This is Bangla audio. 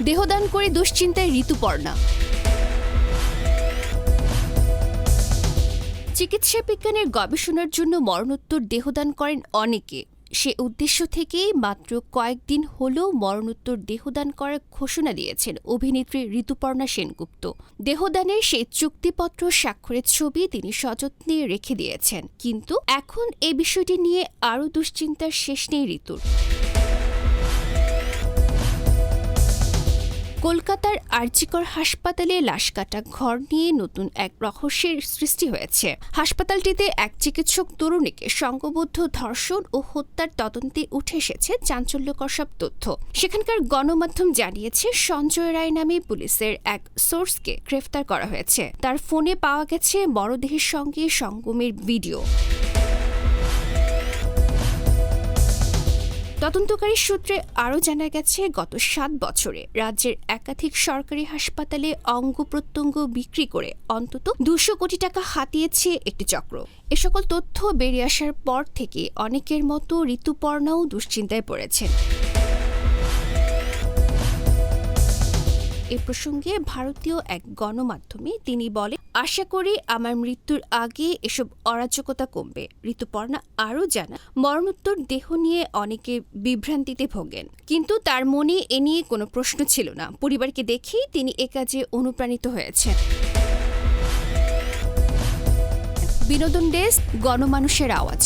দেহদান করে দুশ্চিন্তায় ঋতুপর্ণা। চিকিৎসা বিজ্ঞানের গবেষণার জন্য মরণোত্তর দেহদান করেন অনেকে। সে উদ্দেশ্য থেকেই মাত্র কয়েকদিন হলেও মরণোত্তর দেহদান করার ঘোষণা দিয়েছেন অভিনেত্রী ঋতুপর্ণা সেনগুপ্ত। দেহদানের সেই চুক্তিপত্র স্বাক্ষরের ছবি তিনি সযত্নে রেখে দিয়েছেন। কিন্তু এখন এই বিষয়টি নিয়ে আরও দুশ্চিন্তার শেষ নেই ঋতুর। কলকাতার আরজিকর হাসপাতালে লাশ কাটা ঘর নিয়ে নতুন এক রহস্যের সৃষ্টি হয়েছে। হাসপাতালটিতে এক চিকিৎসক তরুণীকে সংঘবদ্ধ ধর্ষণ ও হত্যার তদন্তে উঠে এসেছে চাঞ্চল্যকর সব তথ্য। সেখানকার গণমাধ্যম জানিয়েছে, সঞ্জয় রায় নামে পুলিশের এক সোর্সকে গ্রেফতার করা হয়েছে। তার ফোনে পাওয়া গেছে মরদেহের সঙ্গে সঙ্গমের ভিডিও। তদন্তকারী সূত্রে আরও জানা গেছে, গত সাত বছরে রাজ্যের একাধিক সরকারি হাসপাতালে অঙ্গ প্রত্যঙ্গ বিক্রি করে অন্তত দুশো কোটি টাকা হাতিয়েছে একটি চক্র। এ সকল তথ্য বেরিয়ে আসার পর থেকে অনেকের মতো ঋতুপর্ণাও দুশ্চিন্তায় পড়েছেন। এ প্রসঙ্গে ভারতীয় এক গণমাধ্যমে তিনি বলে আশা করি আমার মৃত্যুর আগে এসব অরাজকতা কমবে। ঋতুপর্ণা আরও জানা মরণোত্তর দেহ নিয়ে অনেকে বিভ্রান্তিতে ভোগেন, কিন্তু তার মনে এ নিয়ে কোনো প্রশ্ন ছিল না। পরিবারকে দেখেই তিনি এ কাজে অনুপ্রাণিত হয়েছেন। বিনোদন ডেস্ক, গণমানুষের আওয়াজ।